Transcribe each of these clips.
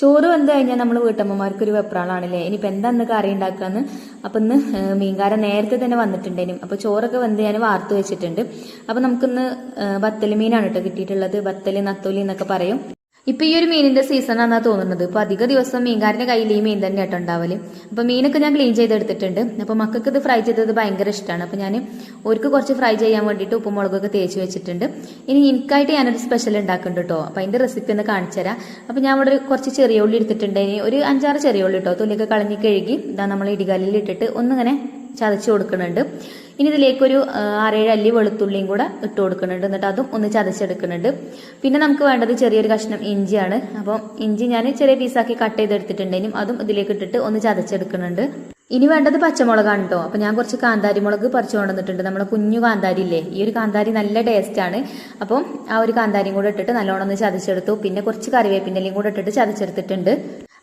ചോറ് വന്നു കഴിഞ്ഞാൽ നമ്മൾ വീട്ടമ്മമാർക്ക് ഒരു വെപ്രാളാണല്ലേ? ഇനിയിപ്പോൾ എന്താ ഇന്ന് കറി ഉണ്ടാക്കാന്ന് അപ്പം ഇന്ന് മീൻകാരൻ നേരത്തെ തന്നെ വന്നിട്ടുണ്ടേനും. അപ്പോൾ ചോറൊക്കെ വന്ന് ഞാൻ വാർത്ത് വെച്ചിട്ടുണ്ട്. അപ്പം നമുക്കിന്ന് ബത്തൽ മീനാണ് കേട്ടോ കിട്ടിയിട്ടുള്ളത്. ബത്തൽ നത്തോലി എന്നൊക്കെ പറയും. ഇപ്പൊ ഈ ഒരു മീനിന്റെ സീസൺ ആണെന്നാ തോന്നുന്നത്. ഇപ്പൊ അധിക ദിവസം മീൻകാരന്റെ കയ്യിൽ ഈ മീൻ തന്നെ ആട്ടോ ഉണ്ടാവൽ. അപ്പൊ മീനൊക്കെ ഞാൻ ക്ലീൻ ചെയ്തെടുത്തിട്ടുണ്ട്. അപ്പൊ മക്കൾക്ക് ഇത് ഫ്രൈ ചെയ്തത് ഭയങ്കര ഇഷ്ടമാണ് അപ്പൊ ഞാൻ ഒരുക്ക് കുറച്ച് ഫ്രൈ ചെയ്യാൻ വേണ്ടിയിട്ട് ഉപ്പും മുളകൊക്കെ തേച്ച് വെച്ചിട്ടുണ്ട്. ഇനി എനിക്കായിട്ട് ഞാനൊരു സ്പെഷ്യൽ ഉണ്ടാക്കുന്നുണ്ട് കേട്ടോ അപ്പൊ അതിന്റെ റെസിപ്പി ഒന്ന് കാണിച്ചു തരാം. അപ്പൊ ഞാൻ ഇവിടെ കുറച്ച് ചെറിയ ഉള്ളി എടുത്തിട്ടുണ്ട്. ഇനി ഒരു അഞ്ചാറ് ചെറിയ ഉള്ളി കേട്ടോ തൊലിയൊക്കെ കളഞ്ഞ് കഴുകി ഇതാ നമ്മൾ ഇടികല്ലിൽ ഇട്ടിട്ട് ഒന്നിങ്ങനെ ചതച്ച് കൊടുക്കുന്നുണ്ട്. ഇനി ഇതിലേക്കൊരു ആറേഴ് അല്ലി വെളുത്തുള്ളിയും കൂടെ ഇട്ട് കൊടുക്കുന്നുണ്ട്. എന്നിട്ട് അതും ഒന്ന് ചതച്ചെടുക്കുന്നുണ്ട്. പിന്നെ നമുക്ക് വേണ്ടത് ചെറിയൊരു കഷ്ണം ഇഞ്ചിയാണ്. അപ്പം ഇഞ്ചി ഞാൻ ചെറിയ പീസാക്കി കട്ട് ചെയ്തെടുത്തിട്ടുണ്ടെങ്കിലും അതും ഇതിലേക്ക് ഇട്ടിട്ട് ഒന്ന് ചതച്ചെടുക്കുന്നുണ്ട്. ഇനി വേണ്ടത് പച്ചമുളകാണ് കേട്ടോ അപ്പം ഞാൻ കുറച്ച് കാന്താരി മുളക് പറിച്ചു കൊണ്ടുവന്നിട്ടുണ്ട്. നമ്മുടെ കുഞ്ഞു കാന്താരി ഇല്ലേ? ഈ ഒരു കാന്താരി നല്ല ടേസ്റ്റ് ആണ്. അപ്പം ആ ഒരു കാന്താരിയും കൂടെ ഇട്ടിട്ട് നല്ലോണം ഒന്ന് ചതച്ചെടുത്തു. പിന്നെ കുറച്ച് കറിവേപ്പിന്റെ കൂടെ ഇട്ടിട്ട് ചതച്ചെടുത്തിട്ടുണ്ട്.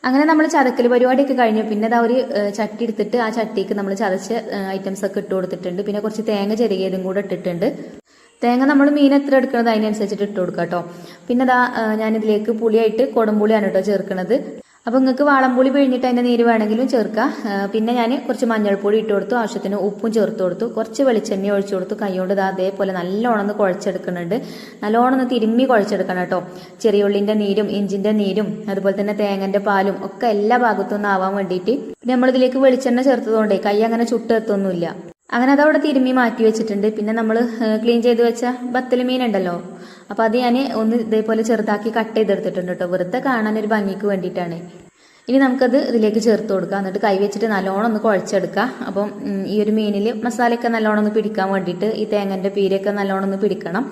അങ്ങനെ നമ്മൾ ചതക്കൽ പരിപാടിയൊക്കെ കഴിഞ്ഞു. പിന്നെ അതാ ഒരു ചട്ടി എടുത്തിട്ട് ആ ചട്ടിക്ക് നമ്മൾ ചതച്ച ഐറ്റംസ് ഒക്കെ ഇട്ട് കൊടുത്തിട്ടുണ്ട്. പിന്നെ കുറച്ച് തേങ്ങ ചെറുകിയതും കൂടെ ഇട്ടിട്ടുണ്ട്. തേങ്ങ നമ്മൾ മീൻ എത്ര എടുക്കുന്നത് അതിനനുസരിച്ചിട്ട് ഇട്ട് കൊടുക്കുക കേട്ടോ പിന്നെ അതാ ഞാനിതിലേക്ക് പുളിയായിട്ട് കൊടംപുളിയാണ് കേട്ടോ ചേർക്കുന്നത് അപ്പോൾ നിങ്ങൾക്ക് വാളംപുളി പിഴിഞ്ഞിട്ട് അതിന്റെ നീര് വേണമെങ്കിലും ചേർക്കാം. പിന്നെ ഞാൻ കുറച്ച് മഞ്ഞൾപ്പൊടി ഇട്ട് കൊടുത്തു ആവശ്യത്തിന് ഉപ്പും ചേർത്ത് കൊടുത്തു കുറച്ച് വെളിച്ചെണ്ണ ഒഴിച്ചു കൊടുത്തു. കൈകൊണ്ട് ഇതാ അതേപോലെ നല്ലോണം ഒന്ന് കുഴച്ചെടുക്കുന്നുണ്ട്. നല്ലോണം ഒന്ന് തിരുമ്മി കുഴച്ചെടുക്കണം കേട്ടോ. ചെറിയ ഉള്ളിന്റെ നീരും ഇഞ്ചിന്റെ നീരും അതുപോലെ തന്നെ തേങ്ങന്റെ പാലും ഒക്കെ എല്ലാ ഭാഗത്തും ഒന്ന് ആവാൻ വേണ്ടിയിട്ട് നമ്മളിതിലേക്ക് വെളിച്ചെണ്ണ ചേർത്തതുകൊണ്ടേ കൈ അങ്ങനെ ചുട്ടെത്തൊന്നുമില്ല. അങ്ങനെ അതവിടെ തിരുമ്മി മാറ്റി വെച്ചിട്ടുണ്ട്. പിന്നെ നമ്മൾ ക്ലീൻ ചെയ്ത് വെച്ച ബത്തൽ മീൻ ഉണ്ടല്ലോ അപ്പൊ അത് ഞാൻ ഒന്ന് ഇതേപോലെ ചെറുതാക്കി കട്ട് ചെയ്തെടുത്തിട്ടുണ്ട് കേട്ടോ. വെറുതെ കാണാൻ ഒരു ഭംഗിക്ക് വേണ്ടിയിട്ടാണ്. ഇനി നമുക്കത് ഇതിലേക്ക് ചേർത്ത് കൊടുക്കാം. എന്നിട്ട് കൈ വെച്ചിട്ട് നല്ലോണം ഒന്ന് കുഴച്ചെടുക്കുക അപ്പം ഈ ഒരു മീനിൽ മസാലയൊക്കെ നല്ലോണം ഒന്ന് പിടിക്കാൻ വേണ്ടിയിട്ട് ഈ തേങ്ങന്റെ പീരയൊക്കെ നല്ലോണം ഒന്ന് പിടിക്കണം.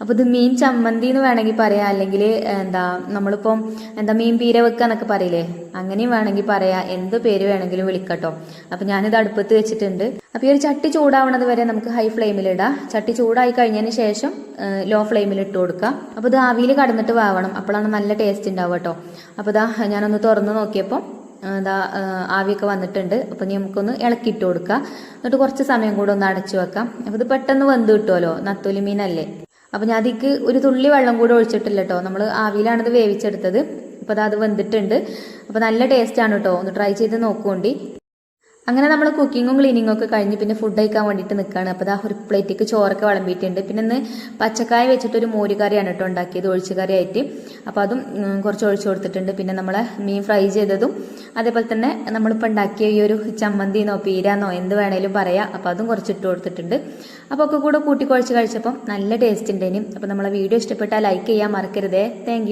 അപ്പോൾ ഇത് മീൻ ചമ്മന്തി എന്ന് വേണമെങ്കിൽ പറയാം. അല്ലെങ്കിൽ എന്താ നമ്മളിപ്പം എന്താ മീൻ പീര വെക്കുക എന്നൊക്കെ പറയില്ലേ? അങ്ങനെയും വേണമെങ്കിൽ പറയാം. എന്ത് പേര് വേണമെങ്കിലും വിളിക്കട്ടോ. അപ്പോൾ ഞാനിത് അടുപ്പത്ത് വെച്ചിട്ടുണ്ട്. അപ്പോൾ ഈ ഒരു ചട്ടി ചൂടാവണത് വരെ നമുക്ക് ഹൈ ഫ്ലെയിമിൽ ഇടാം. ചട്ടി ചൂടായി കഴിഞ്ഞതിന് ശേഷം ലോ ഫ്ലെയിമിൽ ഇട്ട് കൊടുക്കാം. അപ്പോൾ ഇത് ആവിയിൽ കടന്നിട്ട് വാവണം. അപ്പോഴാണ് നല്ല ടേസ്റ്റ് ഉണ്ടാവുക കേട്ടോ. അപ്പോൾ ഇതാ ഞാനൊന്ന് തുറന്ന് നോക്കിയപ്പോൾ എന്താ ആവിയൊക്കെ വന്നിട്ടുണ്ട്. അപ്പോൾ നമുക്കൊന്ന് ഇളക്കിയിട്ട് കൊടുക്കാം. എന്നിട്ട് കുറച്ച് സമയം കൂടെ ഒന്ന് അടച്ചു വെക്കാം. അപ്പോൾ ഇത് പെട്ടെന്ന് വെന്ത് കിട്ടുമല്ലോ നത്തോലി മീനല്ലേ? അപ്പം ഞാൻ അതിക്ക് ഒരു തുള്ളി വെള്ളം കൂടെ ഒഴിച്ചിട്ടില്ല കേട്ടോ നമ്മൾ ആവിയിലാണിത് വേവിച്ചെടുത്തത്. അപ്പോൾ അത് വെന്തിട്ടുണ്ട്. അപ്പോൾ നല്ല ടേസ്റ്റാണ് കേട്ടോ ഒന്ന് ട്രൈ ചെയ്ത് നോക്കുകൊണ്ടി അങ്ങനെ നമ്മൾ കുക്കിങ്ങും ക്ലീനിങ്ങും ഒക്കെ കഴിഞ്ഞ് പിന്നെ ഫുഡ് കഴിക്കാൻ വേണ്ടിയിട്ട് നിൽക്കുകയാണ് അപ്പോൾ ദാ ഒരു പ്ലേറ്റിക്ക് ചോറൊക്കെ വിളമ്പിയിട്ടുണ്ട്. പിന്നെ ഇന്ന് പച്ചക്കായ വെച്ചിട്ട് ഒരു മോര് കറിയാണ് കേട്ടോ ഉണ്ടാക്കിയത്. ഒഴിച്ചുകറിയായിട്ട് അപ്പോൾ അതും കുറച്ച് ഒഴിച്ചു കൊടുത്തിട്ടുണ്ട്. പിന്നെ നമ്മളെ മീൻ ഫ്രൈ ചെയ്തതും അതേപോലെ തന്നെ നമ്മളിപ്പോൾ ഉണ്ടാക്കിയ ഈ ഒരു ചമ്മന്തിന്നോ പീരാന്നോ എന്ത് വേണേലും പറയാം. അപ്പോൾ അതും കുറച്ച് ഇട്ട് കൊടുത്തിട്ടുണ്ട്. അപ്പോൾ ഒക്കെ കൂടെ കൂട്ടിക്കുഴച്ച് കഴിച്ചപ്പം നല്ല ടേസ്റ്റ് ഉണ്ടേനും അപ്പോൾ നമ്മളെ വീഡിയോ ഇഷ്ടപ്പെട്ടാൽ ലൈക്ക് ചെയ്യാൻ മറക്കരുതേ. താങ്ക്